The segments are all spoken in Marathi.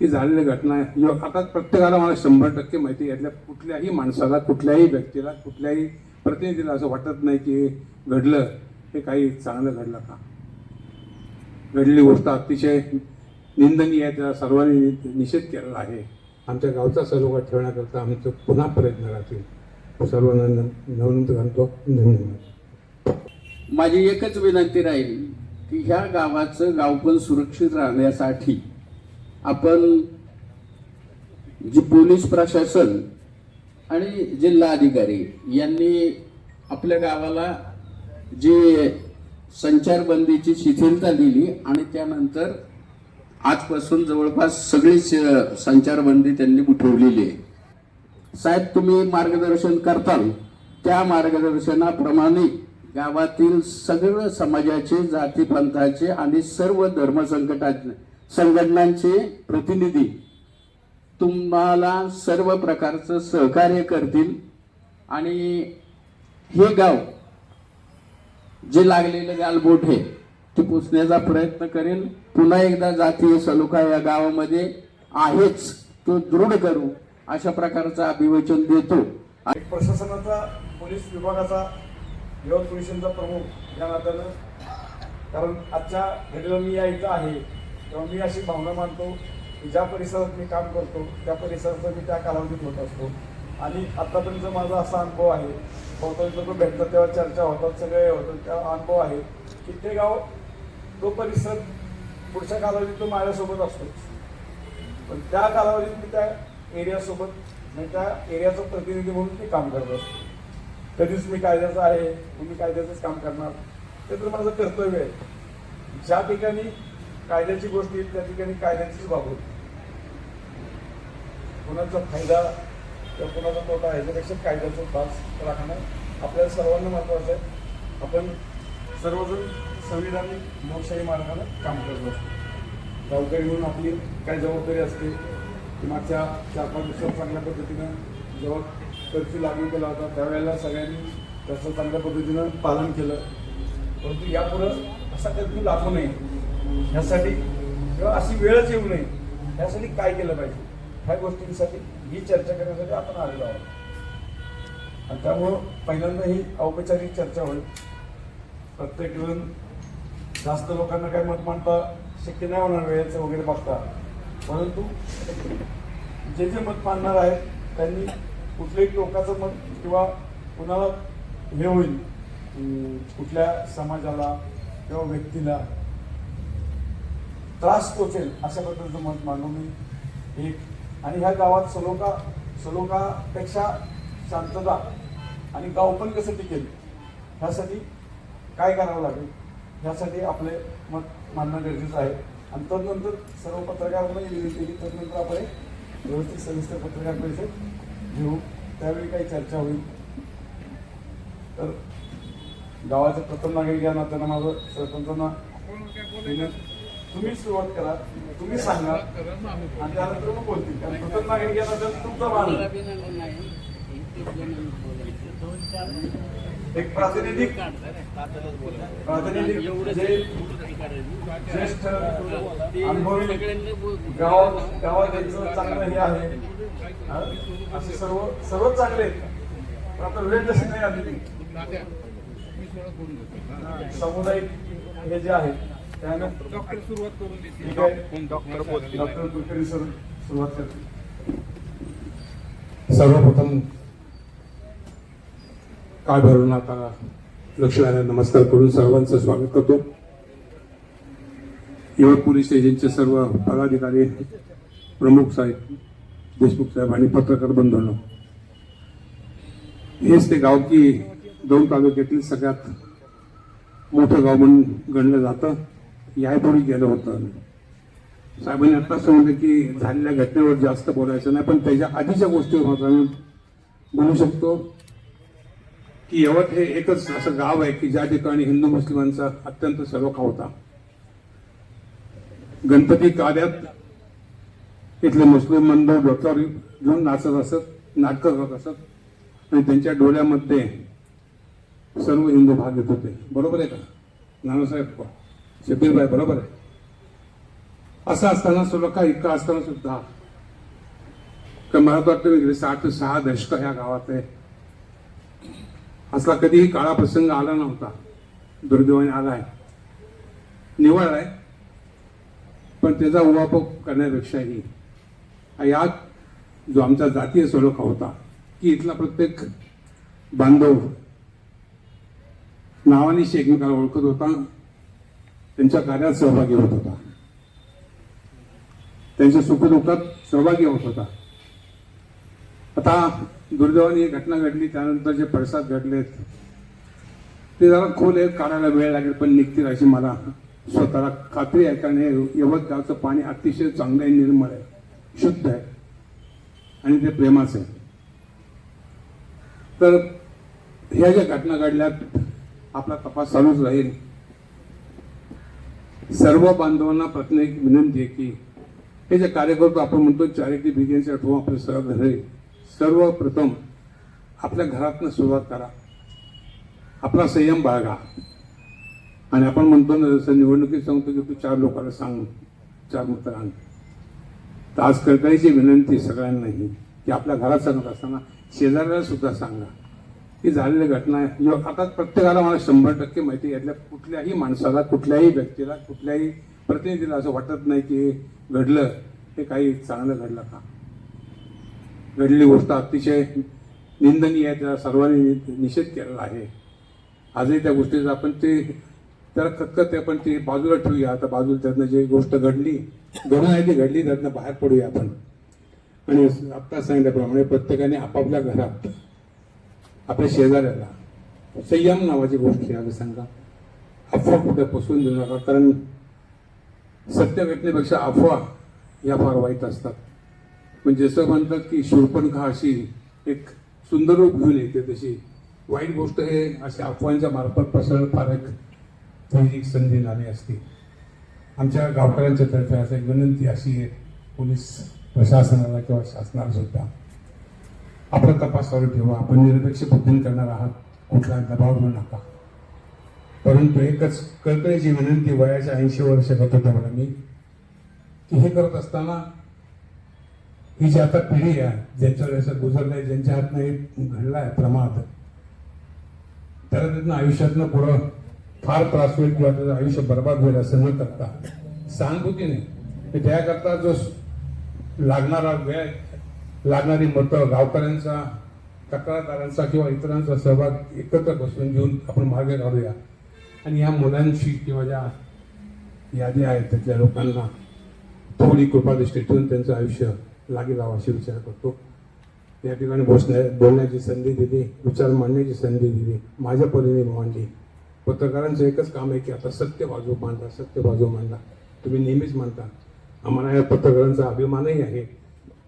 ही झालेली घटना आहे. म्हणजे आता प्रत्येकाला मला शंभर टक्के माहिती आहे यातल्या कुठल्याही माणसाला कुठल्याही व्यक्तीला कुठल्याही प्रतिनिधीला असं वाटत नाही की घडलं हे काही चांगलं घडलं का? घडलेली गोष्ट अतिशय निंदनीय आहे त्याला सर्वांनी निषेध केलेला आहे. आमच्या गावचा सलोखा ठेवण्याकरता आमचं पुन्हा प्रयत्न राहतील सर्वांना न- घालतो. धन्यवाद. माझी एकच विनंती राहील की ह्या गावाचं गाव पण सुरक्षित राहण्यासाठी आपण जी पोलीस प्रशासन आणि जिल्हाधिकारी यांनी आपल्या गावाला जी संचारबंदीची शिथिलता दिली आणि त्यानंतर आजपासून जवळपास सगळीच संचारबंदी त्यांनी उठवलेली आहे. साहेब तुम्ही मार्गदर्शन करताल. त्या मार्गदर्शनाप्रमाणे गावातील सगळं समाजाचे जातीपंथाचे आणि सर्व धर्मसंकटाचे संघटनांचे प्रतिनिधी तुम्हाला सर्व प्रकारचं सहकार्य करतील. आणि हे गाव जे लागलेलं गालबोट आहे ते पुसण्याचा प्रयत्न करेल. पुन्हा एकदा जातीय सलोखा या गावामध्ये आहेच. तो दृढ करू अशा प्रकारचं अभिवचन देतो. एक प्रशासनाचा पोलीस विभागाचा यवत पोलिसांचा प्रमुख या नात्यानं. कारण आजच्या घडीला मी या इथं आहे. तेव्हा मी अशी भावना मानतो की ज्या परिसरात मी काम करतो त्या परिसराचं मी त्या कालावधीत होत असतो. आणि आत्तापर्यंत माझा असा अनुभव आहे बहुतांश लोक भेटतात तेव्हा चर्चा होतात सगळे होतात तेव्हा अनुभव आहे की ते गाव तो परिसर पुढच्या कालावधीत तो माझ्यासोबत असतो. पण त्या कालावधीत मी त्या एरियासोबत म्हणजे त्या एरियाचं प्रतिनिधी म्हणून मी काम करत असतो. कधीच मी कायद्याचं आहे मी कायद्याचंच काम करणार ते तर माझं कर्तव्य आहे. ज्या ठिकाणी कायद्याची गोष्ट येईल त्या ठिकाणी कायद्याचीच बाबत कोणाचा फायदा किंवा कोणाचा तोटा याच्यापेक्षा कायद्याचा तास राखणं आपल्याला सर्वांना महत्त्वाचं आहे. आपण सर्वजण संविधानिक लोकशाही मार्गानं काम करत असतो. गावकरी म्हणून आपली काय जबाबदारी असते की मागच्या चार पाच दिवसात चांगल्या पद्धतीनं जेव्हा कर्फ्यू लागू केला होता त्यावेळेला सगळ्यांनी त्याचं चांगल्या पद्धतीनं पालन केलं. परंतु यापुढं असा कर्फ्यू लागू नये ह्यासाठी किंवा अशी वेळच येऊ नये. ह्यासाठी काय केलं पाहिजे? ह्या गोष्टींसाठी ही चर्चा करण्यासाठी आपण आलेलो आहोत. आणि त्यामुळं पहिल्यांदा ही औपचारिक चर्चा होईल. प्रत्येक जण जास्त लोकांना काय मत मांडता शक्य नाही होणार वेळेचं वगैरे बघता. परंतु जे जे मत मांडणार आहेत त्यांनी कुठल्याही टोकाचं मत किंवा कुणाला हे होईल. कुठल्या समाजाला किंवा व्यक्तीला त्रास पोचेल अशा पद्धतीचं मत मांडू मी एक आणि ह्या गावात सलोखा सलोखापेक्षा शांतता आणि गाव पण कसं टिकेल ह्यासाठी काय करावं लागेल? ह्यासाठी आपले मत मांडणं गरजेचं आहे. आणि तदनंतर सर्व पत्रकारांना विनंती केली तदनंतर आपण व्यवस्थित सविस्तर पत्रकार परिषद घेऊ. त्यावेळी काही चर्चा होईल. तर गावाचे प्रथम नागरिक या नात्यानं माझं सरपंचांना विनंती तुम्ही सुरुवात करा तुम्ही सांगा आणि त्यानंतर मग बोलतील. कारण प्रथम नागरिक या नात्यानं तुमचा मान. एक प्रातिनिधिक प्रातिनिधिक जे ज्येष्ठ अनुभवी गाव गावात यांचं चांगलं हे आहे? असे सर्व सर्वच चांगले पण आता वेळ जशी नाही आलेली. सामुदायिक हे जे आहे त्यानं डॉक्टर सुरुवात करून देते ठीक आहे. डॉक्टर कुलकर्णी सर सुरुवात करतील. सर्वप्रथम काय भरून आता लक्ष्मीला नमस्कार करून सर्वांचं स्वागत करतो. यवत पोलीस स्टेशनचे सर्व पदाधिकारी प्रमुख साहेब देशमुख साहेब आणि पत्रकार बंधूंनो. हेच ते गाव की दोन तालुक्यातील सगळ्यात मोठं गाव म्हणून गणलं जातं. यापूर्वी गेलं होतं. साहेबांनी आता सांगितलं की झालेल्या घटनेवर जास्त बोलायचं नाही पण त्याच्या आधीच्या गोष्टीवर मात्र आम्ही बोलू शकतो की यवत हे एकच असं गाव आहे की ज्या ठिकाणी हिंदू मुस्लिमांचा अत्यंत सलोखा होता. गणपती कार्यात इथले मुस्लिम मंडळ डोक्यावर घेऊन नाचत असत नाटकं करत असत आणि त्यांच्या डोळ्यामध्ये सर्व हिंदू भाग घेत होते. बरोबर आहे का? नानासाहेब शबीरबाई बरोबर आहे. असं असताना सुद्धा का इतकं असताना सुद्धा का मला वाटतं गेले साठ सहा दशक ह्या गावात आहे असला कधीही काळा प्रसंग आला नव्हता. दुर्दैवाने आला आहे. निवळ आहे. पण त्याचा उवापोग करण्यापेक्षाही. यात जो आमचा जातीय सलोखा होता की इथला प्रत्येक बांधव नावानिशी एकमेकाला ओळखत होता. त्यांच्या कार्यात सहभागी होत होता. त्यांच्या सुखदुःखात सहभागी होत होता. आता दुर्दैवाने ही घटना घडली त्यानंतर जे पडसाद घडलेत ते जरा खोल आहेत काढायला वेळ लागेल पण निघतील अशी मला स्वतःला खात्री आहे कारण हे यवतगावचं पाणी अतिशय चांगलं आहे निर्मळ आहे शुद्ध आहे आणि ते प्रेमाचं आहे. तर ह्या ज्या घटना घडल्यात आपला तपास चालूच राहील. सर्व बांधवांना प्रत्येक एक विनंती आहे की हे जे कार्य करतो आपण म्हणतो चॅरिटी बिगिन्स ॲट होम आपले सर्व घरे सर्वप्रथम आपल्या घरातनं सुरुवात करा. आपला संयम बाळगा. आणि आपण म्हणतो ना जसं निवडणुकीत सांगतो की तू चार लोकांना सांग चार मतं आण. तर आज कळकळीची विनंती सगळ्यांनाही की आपल्या घरात सांगत असताना शेजाऱ्याला सुद्धा सांगा. ही झालेली घटना आहे. आता प्रत्येकाला मला शंभर टक्के माहिती आहे. यातल्या कुठल्याही माणसाला कुठल्याही व्यक्तीला कुठल्याही प्रतिनिधीला असं वाटत नाही की घडलं. हे काही चांगलं घडलं का? घडलेली गोष्ट अतिशय निंदनीय आहे. त्याला सर्वांनी नि- निषेध केलेला आहे. आजही त्या गोष्टीचा आपण ते त्याला खतखत आपण ते बाजूला ठेवूया. आता बाजूला त्यातनं जे गोष्ट घडली घडून आहे ती घडली त्यातनं बाहेर पडूया आपण. आणि आत्ता सांगितल्याप्रमाणे प्रत्येकाने आपापल्या घरात आपल्या शेजाऱ्याला संयम नावाची गोष्ट यावी सांगा. अफवा कुठे पसरून देऊ नका कारण सत्य घटनेपेक्षा अफवा या फार वाईट असतात. म्हणजे जसं म्हणतात की शूर्पणखा अशी एक सुंदर रूप घेऊन येते तशी. वाईट गोष्ट हे अशा अफवांच्या मार्फत पसरणं फार एक एक संधी नाणी असते. आमच्या गावकऱ्यांच्या तर्फे असं एक विनंती अशी आहे. पोलीस प्रशासनाला किंवा शासनाला सुद्धा. आपण तपास चालू ठेवा. आपण निरपेक्ष बुद्धीन करणार आहात. कुठला दबाव घेऊ नका. परंतु एकच कळकळीची विनंती वयाच्या ऐंशी वर्ष करत होता मला मी. की हे करत असताना ही जी आता पिढी आहे ज्यांच्यावर असं आहे ज्यांच्या हातनं हे घडलाय प्रमाद त्याला त्यांना आयुष्यातनं पुढं फार त्रास होईल किंवा त्याचं आयुष्य बर्बाद होईल असं न करता. सहानुभूतीने. त्याकरता जो लागणारा वेळ लागणारी मतं गावकऱ्यांचा तक्रारदारांचा किंवा इतरांचा सहभाग एकत्र बसून घेऊन आपण मार्ग काढूया आणि या मुलांशी किंवा ज्या यादी आहेत त्यातल्या लोकांना थोडी कृपादृष्टी ठेवून त्यांचं आयुष्य लागे लावा अशी विचार करतो. या ठिकाणी बसण्या बोलण्याची संधी दिली विचार मांडण्याची संधी दिली माझ्या परीने मांडली. पत्रकारांचं एकच काम आहे की आता सत्य बाजू मांडा सत्य बाजू मांडा. तुम्ही नेहमीच मांडता. आम्हाला या पत्रकारांचा अभिमानही आहे.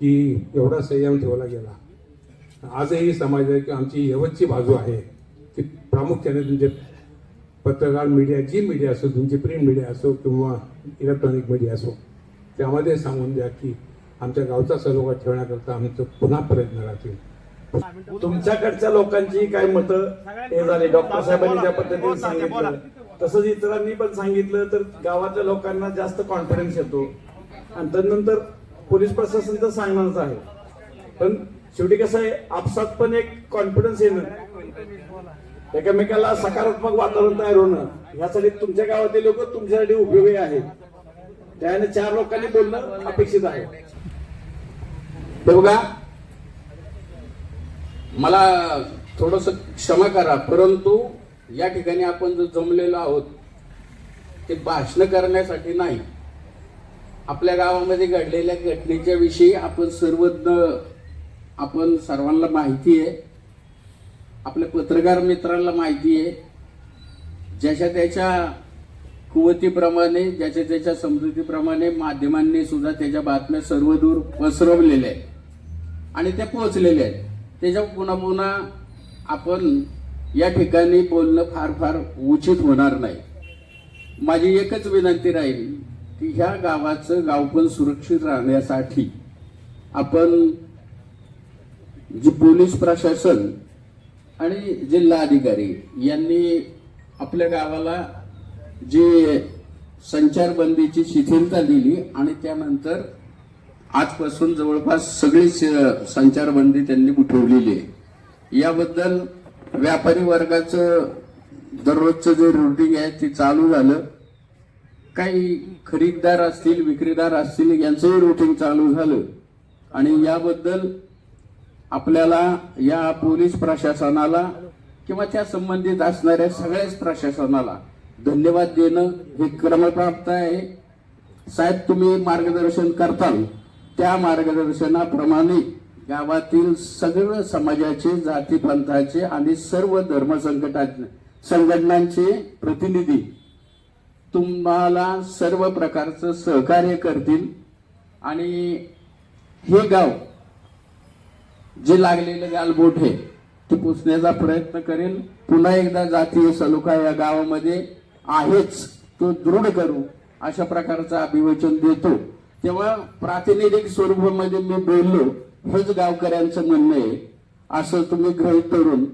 की एवढा संयम ठेवला गेला. आजही समाज आहे की आमची यवतची बाजू आहे की प्रामुख्याने तुमचे पत्रकार मीडिया जी मीडिया असो तुमची प्रिंट मीडिया असो किंवा इलेक्ट्रॉनिक मीडिया असो त्यामध्ये सांगून द्या की आमच्या गावचा सलोखा ठेवण्याकरता आमचं पुन्हा प्रयत्न राहतील तुमच्याकडच्या लोकांची काय मतं? हे झाले. डॉक्टर साहेबांनी ज्या पद्धतीने सांगितलं तसंच इतरांनी पण सांगितलं तर गावातल्या लोकांना जास्त कॉन्फिडन्स येतो. आणि त्यानंतर पोलीस प्रशासन तर सांगणारच आहे. पण शेवटी कसं आहे आपसात पण एक कॉन्फिडन्स येणं. एकमेकाला सकारात्मक वातावरण तयार होणं. ह्यासाठी तुमच्या गावातील लोक तुमच्यासाठी उपयोगी आहेत. त्याने चार लोकांनी बोलणं अपेक्षित आहे. हे बघा मला थोडस क्षमा करा परंतु या ठिकाणी आपण जो जमलेलो आहोत ते भाषण करण्यासाठी नाही. आपल्या गावामध्ये घडलेल्या घटनेच्या विषयी आपण सर्वज्ञ आपण सर्वांना माहिती आहे. आपल्या पत्रकार मित्रांना माहिती आहे. ज्याच्या त्याच्या कुवतीप्रमाणे ज्याच्या त्याच्या समजुतीप्रमाणे माध्यमांनी सुद्धा त्याच्या बातम्या सर्वदूर पसरवलेल्या आहेत. आणि त्या पोहोचलेल्या आहेत. त्याच्या पुन्हा पुन्हा आपण या ठिकाणी बोलणं फार फार उचित होणार नाही. माझी एकच विनंती राहील की ह्या गावाचं गाव पण सुरक्षित राहण्यासाठी आपण जे पोलीस प्रशासन आणि जिल्हा अधिकारी यांनी आपल्या गावाला जे संचारबंदीची शिथिलता दिली आणि त्यानंतर आजपासून जवळपास सगळी संचारबंदी त्यांनी उठवलेली आहे. याबद्दल व्यापारी वर्गाचं दररोजचं जे रुटीन आहे ते चालू झालं. काही खरीददार असतील विक्रीदार असतील यांचंही रुटीन चालू झालं. आणि याबद्दल आपल्याला या पोलीस प्रशासनाला किंवा त्या संबंधित असणाऱ्या सगळ्याच प्रशासनाला धन्यवाद देणं हे क्रमप्राप्त आहे. साहेब तुम्ही मार्गदर्शन करताल. त्या मार्गदर्शनाप्रमाणे गावातील सगळं समाजाचे जातीपंथाचे आणि सर्व धर्मसंकटा संघटनांचे प्रतिनिधी तुम्हाला सर्व प्रकारचं सहकार्य करतील. आणि हे गाव जे लागलेलं गालबोट आहे ते पुसण्याचा प्रयत्न करेल. पुन्हा एकदा जातीय सलोखा या गावामध्ये आहेच. तो दृढ करू अशा प्रकारचं अभिवचन देतो. तेव्हा प्रातिनिधिक स्वरूपामध्ये मी बोललो हेच गावकऱ्यांचं म्हणणं आहे. असं तुम्ही गृहीत करून